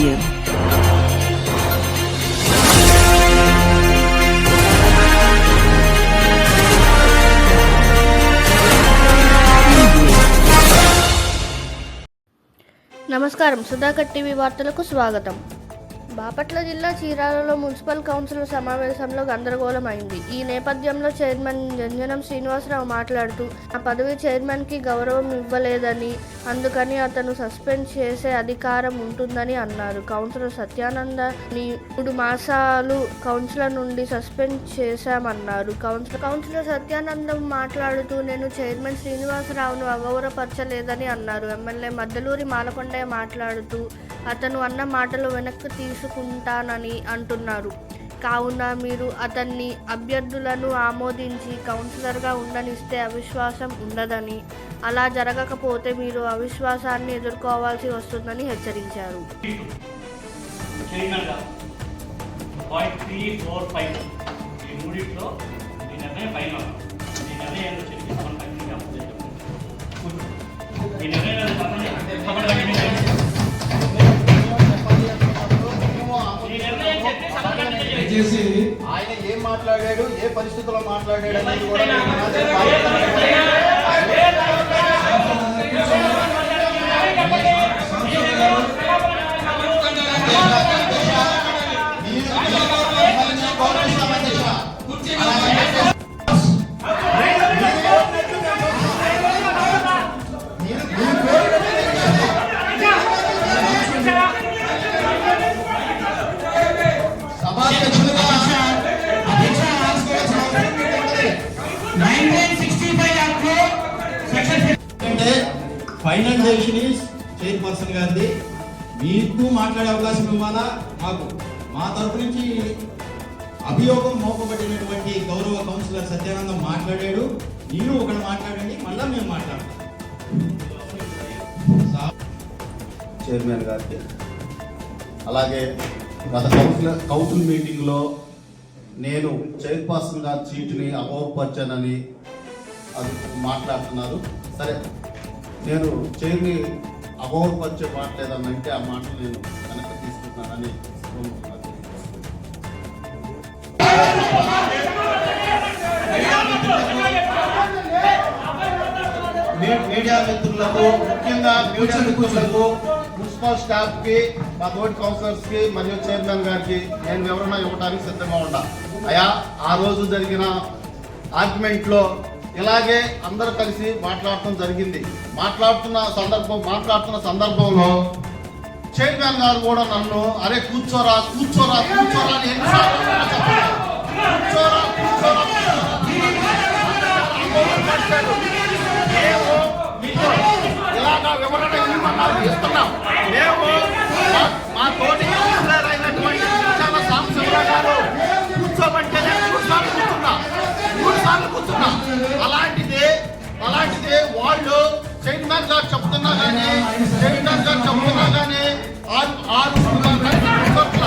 Media. నమస్కారం Sudhakar TV వార్తలకు స్వాగతం బాపట్ల జిల్లా చీరాలలో మున్సిపల్ కౌన్సిల్ సమావేశంలో గందరగోళం అయింది ఈ నేపథ్యంలో చైర్మన్ జంజనం శ్రీనివాసరావు మాట్లాడుతూ ఆ పదవి చైర్మన్కి గౌరవం ఇవ్వలేదని అందుకని అతను సస్పెండ్ చేసే అధికారం ఉంటుందని అన్నారు. కౌన్సిలర్ సత్యానందని మూడు మాసాలు కౌన్సిలర్ నుండి సస్పెండ్ చేశామన్నారు. కౌన్సిలర్ కౌన్సిలర్ సత్యానందం మాట్లాడుతూ నేను చైర్మన్ శ్రీనివాసరావును అగౌరవపరచలేదని అన్నారు. ఎమ్మెల్యే మద్దలూరి మాలకొండయ్య మాట్లాడుతూ అతను అన్న మాటలు వెనక్కి తీసుకుంటానని అంటున్నారు. కావున మీరు అతన్ని అభ్యర్థులను ఆమోదించి కౌన్సిలర్గా ఉండనిస్తే అవిశ్వాసం ఉండదని అలా జరగకపోతే మీరు అవిశ్వాసాన్ని ఎదుర్కోవాల్సి వస్తుందని హెచ్చరించారు. పాయింట్ త్రీ ఫోర్ ఫైవ్ ఈ మూడిట్లో దయచేసి ఆయన ఏం మాట్లాడాడు? ఏ పరిస్థితుల్లో మాట్లాడాడు అనేది కూడా ఫైనల్ డెసిషన్ ఈస్ చైర్పర్సన్ గారిది. మీకు మాట్లాడే అవకాశం ఇవ్వాలా? మాకు. మా తరపు నుంచి అభియోగం మోపబడినటువంటి గౌరవ కౌన్సిలర్ సత్యానందం మాట్లాడాడు. మీరు ఒకటి మాట్లాడండి మళ్ళా మేము మాట్లాడతాం. చైర్మన్ గారికి. అలాగే గత కౌన్సిల్ కౌన్సిల్ మీటింగ్లో నేను చైర్పర్సన్ గారి సీటుని అగౌరవపరిచానని అది మాట్లాడుతున్నారు. సరే. నేను చైర్ని అగౌరవపరిచే మాట లేదన్నంటే అంటే ఆ మాటలు నేను వెనక్కి తీసుకుంటున్నానని మీడియా మిత్రులకు ముఖ్యంగా మీడియా మిత్రులకు మున్సిపల్ స్టాఫ్కి మా తోటి కౌన్సిలర్స్కి మరియు చైర్మన్ గారికి నేను వివరణ ఇవ్వడానికి సిద్ధంగా ఉన్నా. అయా ఆ రోజు జరిగిన ఆర్గ్యుమెంట్లో ఇలాగే అందరూ కలిసి మాట్లాడటం జరిగింది మాట్లాడుతున్న సందర్భం మాట్లాడుతున్న సందర్భంలో చైర్మన్ గారు కూడా నన్ను అరే కూర్చోరా కూర్చోరా కూర్చోరా అని కూర్చోరా కూర్చోరా మేము ఇలాగా వివరణ ఇవ్వమన్నారు ఇస్తున్నాం మేము మా- తోటి అయినటువంటి చెప్తున్నా అలాంటిదే అలాంటిదే వాళ్ళు సెయింట్ మ్యాన్ గారు చెప్తున్నా కానీ సెయింట్ మ్యాన్ గారు చెప్తున్నా కానీ ఆరు ఆరు కూర్చోట్ల.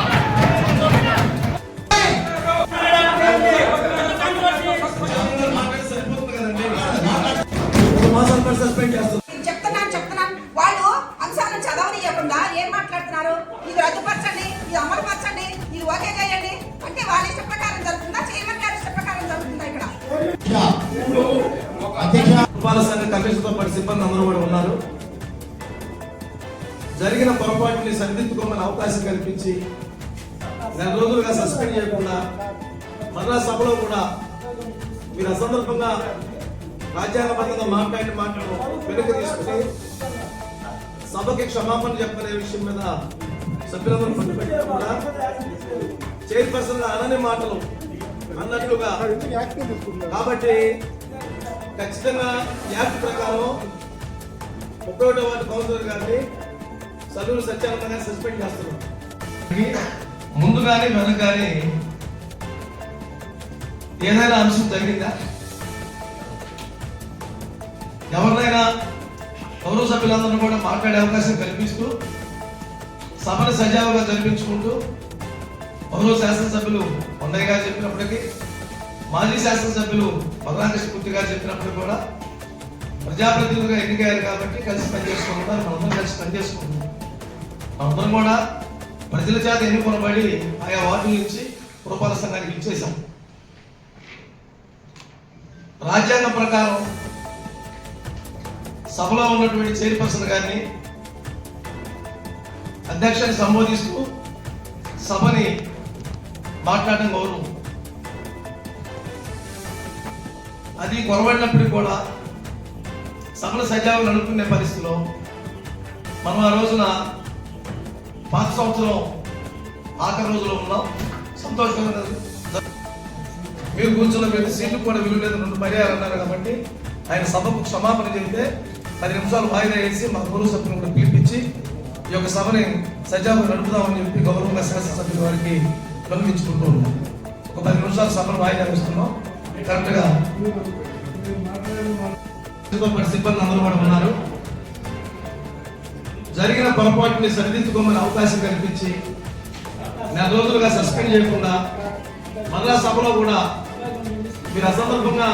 కమిషన్తో పాటు సిబ్బంది అందరూ కూడా ఉన్నారు. జరిగిన పొరపాటుని సరిదిద్దుకోమని అవకాశం కల్పించి నెల రోజులుగా సస్పెండ్ చేయకుండా మరలా సభలో కూడా మీరు అసందర్భంగా రాజ్యాంగబద్ధంగా మాట్లాడిన మాటలు వెనక్కి తీసుకుని సభకి క్షమాపణ చెప్పనే విషయం మీద సభ్యులందరూ పట్టు పెట్టినా కూడా చైర్పర్సన్ అనని మాటలు అన్నట్లుగా. కాబట్టి ఖచ్చితంగా యాక్ట్ ప్రకారం ముప్పై ఒకటో వార్డు కౌన్సిలర్ గారిని సభ్యులు సత్యానంద గారిని సస్పెండ్ చేస్తున్నాం. ముందు కానీ వెనక కానీ ఏదైనా అంశం జరిగిందా ఎవరినైనా గౌరవ సభ్యులందరూ కూడా మాట్లాడే అవకాశం కల్పిస్తూ సభను సజావుగా జరిపించుకుంటూ గౌరవ శాసనసభ్యులు కొండయ్య చెప్పినప్పటికీ మాజీ శాసనసభ్యులు భగవాన్ కృష్ణమూర్తి గారు చెప్పినప్పుడు కూడా ప్రజాప్రతినిధులుగా ఎన్నికయ్యారు కాబట్టి కలిసి పనిచేసుకుంటున్నారు మనందరం కలిసి పనిచేసుకుంటున్నాం మనందరం కూడా ప్రజల చేత ఎన్నుకొనబడి ఆయా వార్డుల నుంచి పురపాలక సంఘానికి ఇచ్చేశాం. రాజ్యాంగం ప్రకారం సభలో ఉన్నటువంటి చైర్పర్సన్ గారిని అధ్యక్షుని సంబోధిస్తూ సభని మాట్లాడడం గౌరవం. అది కొరబడినప్పటికీ కూడా సకల సజావులు నడుపుకునే పరిస్థితిలో మనం ఆ రోజున పాత సంవత్సరం ఆఖరి రోజులో ఉన్నాం. సంతోషంగా మీరు కూర్చున్న మీరు సీట్లు కూడా విలువ రెండు పర్యాలు అన్నారు కాబట్టి ఆయన సభకు క్షమాపణ చెబితే పది నిమిషాలు వాయిదా వేసి మా గురువు సభ్యులను కూడా పిలిపించి ఈ యొక్క సభని సజావులు నడుపుదామని చెప్పి గౌరవంగా శాసనసభ్యుల వారికి విన్నవించుకుంటూ ఉన్నాం. ఒక పది నిమిషాలు సభను వాయిదా వేస్తున్నాం. కరెక్ట్గా. సిబ్బంది అందరూ కూడా ఉన్నారు. జరిగిన పొరపాటుని సరిదిద్దుకోమని అవకాశం కల్పించి నెల రోజులుగా సస్పెండ్ చేయకుండా మరలా సభలో కూడా మీరు అసందర్భంగా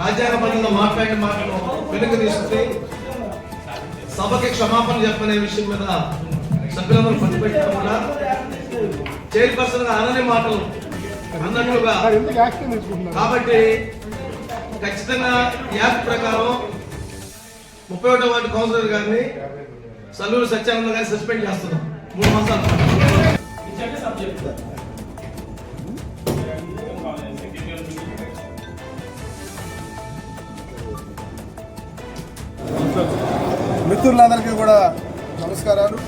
రాజ్యాంగబద్ధంగా మాట్లాడిన మాటలు వెనుక తీసుకుని సభకి క్షమాపణ చెప్పనే విషయం మీద సభ్యులందరూ పట్టుబెట్టడం కూడా చైర్పర్సన్ అనని మాటలు అన్నట్లుగా కాబట్టి ఖచ్చితంగా యాక్ట్ ప్రకారం ముప్పై ఒకటో వార్డు కౌన్సిలర్ గారిని సల్లూరు సత్యానంద గారిని సస్పెండ్ చేస్తున్నాం. మూడు మాసాలు. మిత్రులందరికీ కూడా నమస్కారాలు.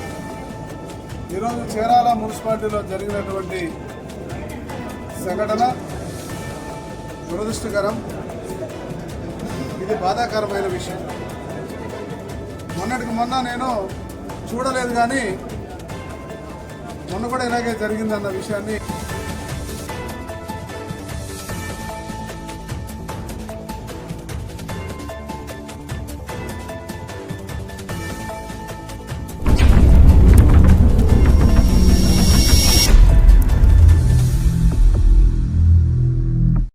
ఈరోజు చీరాల మున్సిపాలిటీలో జరిగినటువంటి సంఘటన దురదృష్టకరం. ఇది బాధాకరమైన విషయం. మొన్నటికి మొన్న నేను చూడలేదు కానీ మొన్న కూడా ఇలాగే జరిగిందన్న విషయాన్ని